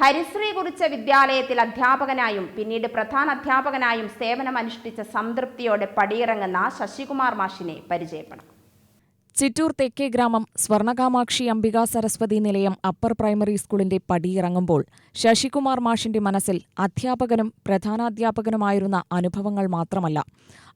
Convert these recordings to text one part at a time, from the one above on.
ഹരിശ്രീ കുറിച്ച വിദ്യാലയത്തിൽ അധ്യാപകനായും പിന്നീട് പ്രധാന അധ്യാപകനായും സേവനമനുഷ്ഠിച്ച സംതൃപ്തിയോടെ പടിയിറങ്ങുന്ന ശശികുമാർ മാഷിനെ പരിചയപ്പെടാം. ചിറ്റൂർ തെക്കേ ഗ്രാമം സ്വർണകാമാക്ഷി അംബിക സരസ്വതി നിലയം അപ്പർ പ്രൈമറി സ്കൂളിന്റെ പടിയിറങ്ങുമ്പോൾ ശശികുമാർ മാഷിന്റെ മനസ്സിൽ അധ്യാപകനും പ്രധാനാധ്യാപകനുമായിരുന്ന അനുഭവങ്ങൾ മാത്രമല്ല.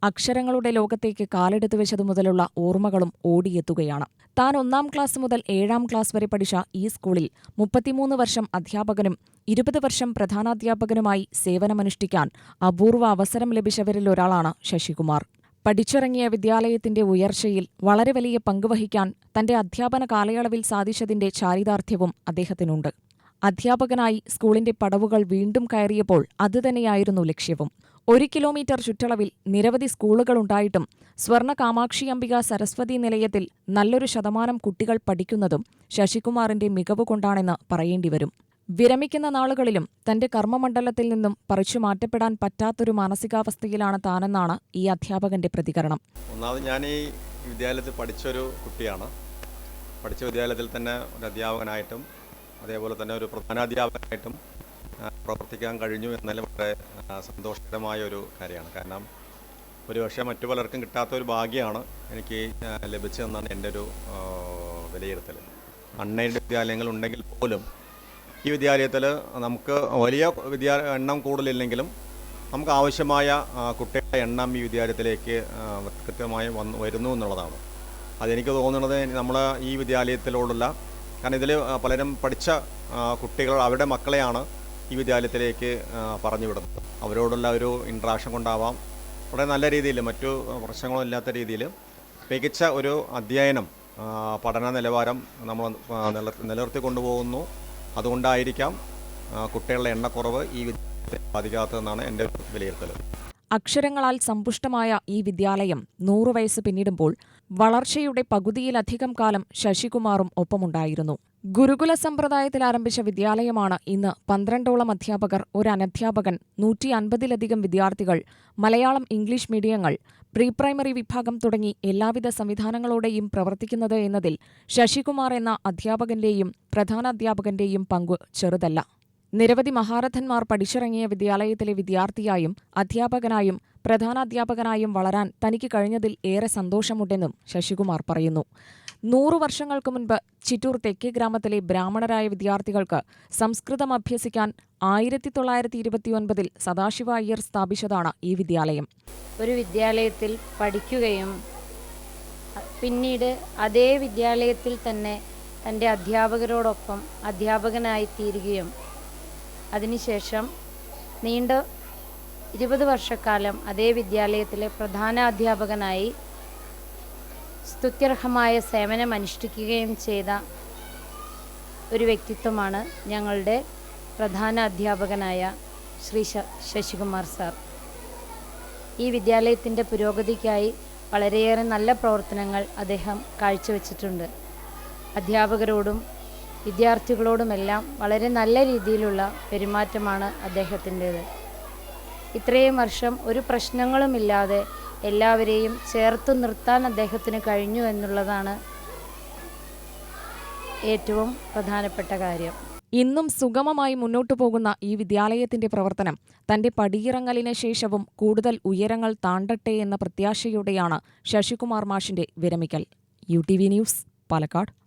അക്ഷരങ്ങളുടെ ലോകത്തേക്ക് കാലെടുത്തു വെച്ചതു മുതലുള്ള ഓർമ്മകളും ഓടിയെത്തുകയാണ്. താൻ ഒന്നാം ക്ലാസ് മുതൽ ഏഴാം ക്ലാസ് വരെ പഠിച്ച ഈ സ്കൂളിൽ മുപ്പത്തിമൂന്ന് വർഷം അധ്യാപകനും ഇരുപത് വർഷം പ്രധാനാധ്യാപകനുമായി സേവനമനുഷ്ഠിക്കാൻ അപൂർവ അവസരം ലഭിച്ചവരിൽ ഒരാളാണ് ശശികുമാർ. പഠിച്ചിറങ്ങിയ വിദ്യാലയത്തിന്റെ ഉയർച്ചയിൽ വളരെ വലിയ പങ്കുവഹിക്കാൻ തന്റെ അധ്യാപന കാലയളവിൽ സാധിച്ചതിന്റെ ചാരിതാർത്ഥ്യവും അദ്ദേഹത്തിനുണ്ട്. അധ്യാപകനായി സ്കൂളിന്റെ പടവുകൾ വീണ്ടും കയറിയപ്പോൾ അതുതന്നെയായിരുന്നു ലക്ഷ്യവും. ഒരു കിലോമീറ്റർ ചുറ്റളവിൽ നിരവധി സ്കൂളുകളുണ്ടായിട്ടും സ്വർണ കാമാക്ഷി അംബിക സരസ്വതി നിലയത്തിൽ നല്ലൊരു ശതമാനം കുട്ടികൾ പഠിക്കുന്നതും ശശികുമാറിന്റെ മികവ് കൊണ്ടാണെന്ന് പറയേണ്ടിവരും വിരമിക്കുന്ന നാളുകളിലും തന്റെ കർമ്മമണ്ഡലത്തിൽ നിന്നും പറിച്ചു മാറ്റപ്പെടാൻ പറ്റാത്തൊരു മാനസികാവസ്ഥയിലാണ് താനെന്നാണ് ഈ അധ്യാപകന്റെ പ്രതികരണം. ഒന്നാമത് ഞാൻ ഈ വിദ്യാലയത്തിൽ പഠിച്ചൊരു കുട്ടിയാണ്. പഠിച്ച വിദ്യാലയത്തിൽ തന്നെ ഒരു അധ്യാപകനായിട്ടും അതേപോലെ തന്നെ ഒരു പ്രധാനാധ്യാപകനായിട്ടും പ്രവർത്തിക്കാൻ കഴിഞ്ഞു എന്നാലും വളരെ സന്തോഷകരമായ ഒരു കാര്യമാണ്. കാരണം ഒരു പക്ഷേ മറ്റു പലർക്കും കിട്ടാത്ത ഒരു ഭാഗ്യമാണ് എനിക്ക് ലഭിച്ചതെന്നാണ് എന്റെ ഒരു വിലയിരുത്തൽ. അൺഎയ്ഡ് വിദ്യാലയങ്ങൾ ഉണ്ടെങ്കിൽ പോലും ഈ വിദ്യാലയത്തിൽ നമുക്ക് വലിയ വിദ്യാ എണ്ണം കൂടുതലില്ലെങ്കിലും നമുക്ക് ആവശ്യമായ കുട്ടികളുടെ എണ്ണം ഈ വിദ്യാലയത്തിലേക്ക് കൃത്യമായി വന്ന് വരുന്നു എന്നുള്ളതാണ്. അതെനിക്ക് തോന്നുന്നത് നമ്മൾ ഈ വിദ്യാലയത്തിലോടുള്ള കാരണം ഇതിൽ പലരും പഠിച്ച കുട്ടികൾ അവരുടെ മക്കളെയാണ് ഈ വിദ്യാലയത്തിലേക്ക് പറഞ്ഞു വിടുന്നത് അവരോടുള്ള ഒരു ഇൻട്രാക്ഷൻ കൊണ്ടാവാം. വളരെ നല്ല രീതിയിൽ മറ്റു പ്രശ്നങ്ങളും ഇല്ലാത്ത രീതിയിൽ മികച്ച ഒരു അധ്യയനം പഠന നിലവാരം നമ്മൾ നില- നിലനിർത്തി കൊണ്ടുപോകുന്നു. അതുകൊണ്ടായിരിക്കാം കുട്ടികളുടെ എണ്ണക്കുറവ് ഈ വിദ്യാലയത്തെ ബാധിക്കാത്തതെന്നാണ് എന്റെ വിലയിരുത്തൽ. അക്ഷരങ്ങളാൽ സമ്പുഷ്ടമായ ഈ വിദ്യാലയം നൂറു വയസ്സ് പിന്നിടുമ്പോൾ വളർച്ചയുടെ പകുതിയിലധികം കാലം ശശികുമാറും ഒപ്പമുണ്ടായിരുന്നു. ഗുരുകുല സമ്പ്രദായത്തിൽ ആരംഭിച്ച വിദ്യാലയമാണ് ഇന്ന് പന്ത്രണ്ടോളം അധ്യാപകർ ഒരു അനധ്യാപകൻ നൂറ്റി അൻപതിലധികം വിദ്യാർത്ഥികൾ മലയാളം ഇംഗ്ലീഷ് മീഡിയങ്ങൾ പ്രീ പ്രൈമറി വിഭാഗം തുടങ്ങി എല്ലാവിധ സംവിധാനങ്ങളോടെയും പ്രവർത്തിക്കുന്നത് എന്നതിൽ ശശികുമാർ എന്ന അധ്യാപകന്റെയും പ്രധാന അധ്യാപകന്റെയും പങ്ക് ചെറുതല്ല. നിരവധി മഹാരഥന്മാർ പഠിച്ചിറങ്ങിയ വിദ്യാലയത്തിലെ വിദ്യാർത്ഥിയായും അധ്യാപകനായും പ്രധാനാധ്യാപകനായും വളരാൻ തനിക്ക് കഴിഞ്ഞതിൽ ഏറെ സന്തോഷമുണ്ടെന്നും ശശികുമാർ പറയുന്നു. നൂറു വർഷങ്ങൾക്ക് മുൻപ് ചിറ്റൂർ തെക്കേ ഗ്രാമത്തിലെ ബ്രാഹ്മണരായ വിദ്യാർത്ഥികൾക്ക് സംസ്കൃതം അഭ്യസിക്കാൻ ആയിരത്തി തൊള്ളായിരത്തി ഇരുപത്തിയൊൻപതിൽ സദാശിവ അയ്യർ സ്ഥാപിച്ചതാണ് ഈ വിദ്യാലയം. ഒരു വിദ്യാലയത്തിൽ പഠിക്കുകയും പിന്നീട് അതേ വിദ്യാലയത്തിൽ തന്നെ തന്റെ അധ്യാപകരോടൊപ്പം അധ്യാപകനായി തീരുകയും. അതിനുശേഷം നീണ്ട ഇരുപത് വർഷക്കാലം അതേ വിദ്യാലയത്തിലെ പ്രധാന അധ്യാപകനായി സ്തുത്യർഹമായ സേവനം അനുഷ്ഠിക്കുകയും ചെയ്ത ഒരു വ്യക്തിത്വമാണ് ഞങ്ങളുടെ പ്രധാന അധ്യാപകനായ ശ്രീ ശശികുമാർ സാർ. ഈ വിദ്യാലയത്തിന്റെ പുരോഗതിക്കായി വളരെയേറെ നല്ല പ്രവർത്തനങ്ങൾ അദ്ദേഹം കാഴ്ചവെച്ചിട്ടുണ്ട്. അധ്യാപകരോടും വിദ്യാർത്ഥികളോടുമെല്ലാം വളരെ നല്ല രീതിയിലുള്ള പെരുമാറ്റമാണ് അദ്ദേഹത്തിന്റേത്. ഇത്രയും വർഷം ഒരു പ്രശ്നങ്ങളുമില്ലാതെ എല്ലാവരെയും ചേർത്ത് നിർത്താൻ അദ്ദേഹത്തിന് കഴിഞ്ഞു എന്നുള്ളതാണ് ഏറ്റവും പ്രധാനപ്പെട്ട കാര്യം. ഇന്നും സുഗമമായി മുന്നോട്ടു പോകുന്ന ഈ വിദ്യാലയത്തിന്റെ പ്രവർത്തനം തന്റെ പടിയിറങ്ങലിന് ശേഷവും കൂടുതൽ ഉയരങ്ങൾ താണ്ടട്ടെ എന്ന പ്രത്യാശയോടെയാണ് ശശികുമാർ മാഷിന്റെ വിരമിക്കൽ. U T V news Palakkad.